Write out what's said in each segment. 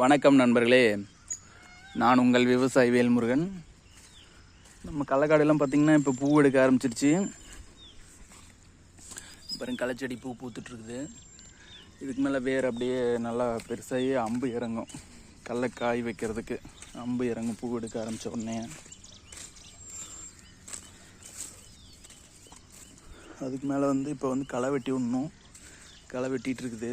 வணக்கம் நண்பர்களே. நான் உங்கள் விவசாயி வேல்முருகன். நம்ம கள்ளக்காடெல்லாம் பார்த்திங்கன்னா இப்போ பூ எடுக்க ஆரம்பிச்சிருச்சு. பாருங்க களைச்செடி பூ பூத்துட்ருக்குது. இதுக்கு மேலே வேர் அப்படியே நல்லா பெருசாகி அம்பு இறங்கும். கடல காய் வைக்கிறதுக்கு அம்பு இறங்கும் பூ எடுக்க ஆரம்பித்த உடனே. அதுக்கு மேலே வந்து இப்போ வந்து களை வெட்டி விடணும் களை வெட்டிகிட்டு இருக்குது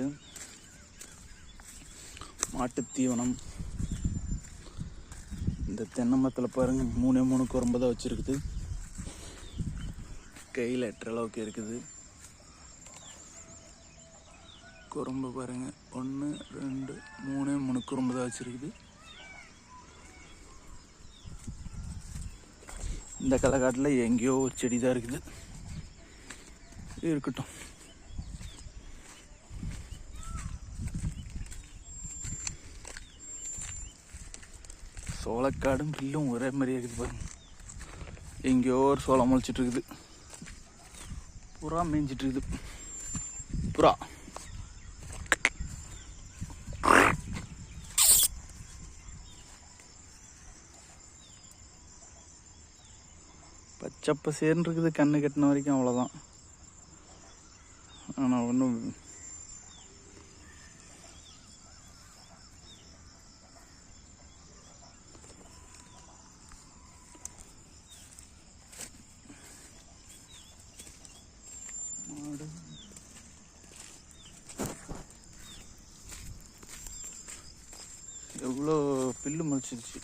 மாட்டுத் தீவனம். இந்த தென்னை மரத்தில் பாருங்கள் மூணே மூணு குரம்பு தான் வச்சுருக்குது. கையில் எட்டுற அளவுக்கு இருக்குது. குறும்பு பாருங்கள் ஒன்று ரெண்டு மூணு மூணு குறும்பு தான் வச்சுருக்குது. இந்த களைக்காட்டில் எங்கேயோ ஒரு செடி தான் இருக்குது. இருக்கட்டும். சோளக்காடும் பில்லும் ஒரே மாதிரியே இருக்குது பாருங்க. எங்கேயோ ஒரு சோளம் முளைச்சிட்டு இருக்குது. புறா மேய்ஞ்சிட்டு இருக்குது. புறா. பச்சை பசேர்னு இருக்குது கண்ணு கட்டின வரைக்கும் அவ்வளோதான் ஆனால் ஒன்றும் எவ்வளோ பில்லு முளைச்சிருச்சு.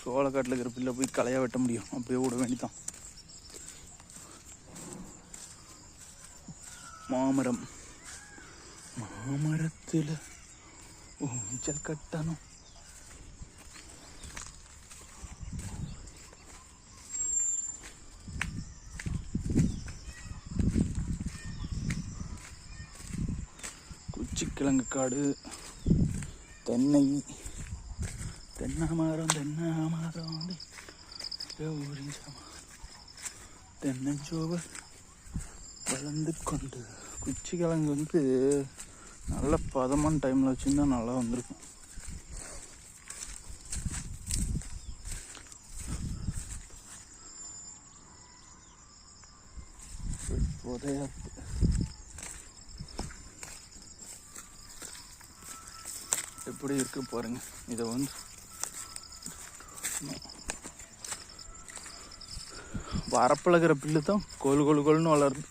சோளக்காட்டில் இருக்கிற பில்லை போய் களையாக வெட்ட முடியும். அப்படியே விட வேண்டிதான் மாமரம். மாமரத்தில் ஊஞ்சல் கட்டணும். குச்சிக்கிழங்கு காடு. தென்னை. தென்னை மரம் தென்னை மரம் தென்னஞ்சோவ வளர்ந்து கொண்டு குச்சி கிழங்கு வந்து நல்ல பதமான டைமில் வச்சுருந்தா நல்லா வந்திருக்கும். புதையா இருக்கு. எப்படி இருக்கு பாருங்க. இதை வந்து வரப்பழகிற பில்லு தான் கோல் கோல் கோல்னு வளருது.